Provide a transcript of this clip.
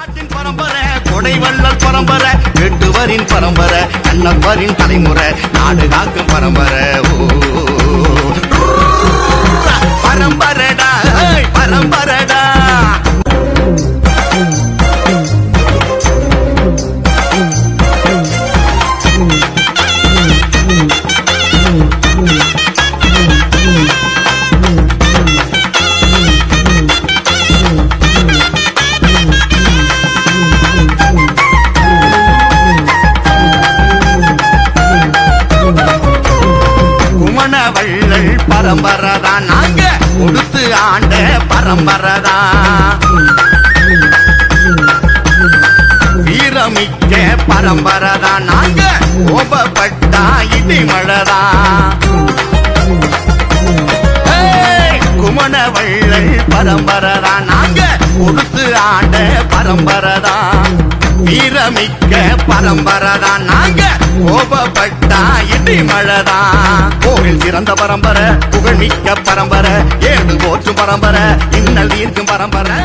நாட்டின் பரம்பரை கொடை வள்ளல் பரம்பரை வெட்டுவரின் பரம்பரை கண்ணப்பரின் தலைமுறை நாடு காக்கும் பரம்பரை. குமண வள்ளல் பரம்பரதான் நாங்க கொடுத்து ஆண்ட பரம்பரதான் வீரமிக்க பரம்பரதான் நாங்க கோபப்பட்டா இடி மழைதான் ஏய், குமண வள்ளல் பரம்பரதான் நாங்க கொடுத்து ஆண்ட பரம்பரதான் வீரமிக்க பரம்பரதான். நாங்க கோபப்பட்டா இடி மழைதான். கோவில் சிறந்த பரம்பரை புகழ்மிக்க பரம்பரை ஏழு போற்றும் பரம்பரை இன்னல் தீர்க்கும் பரம்பரை.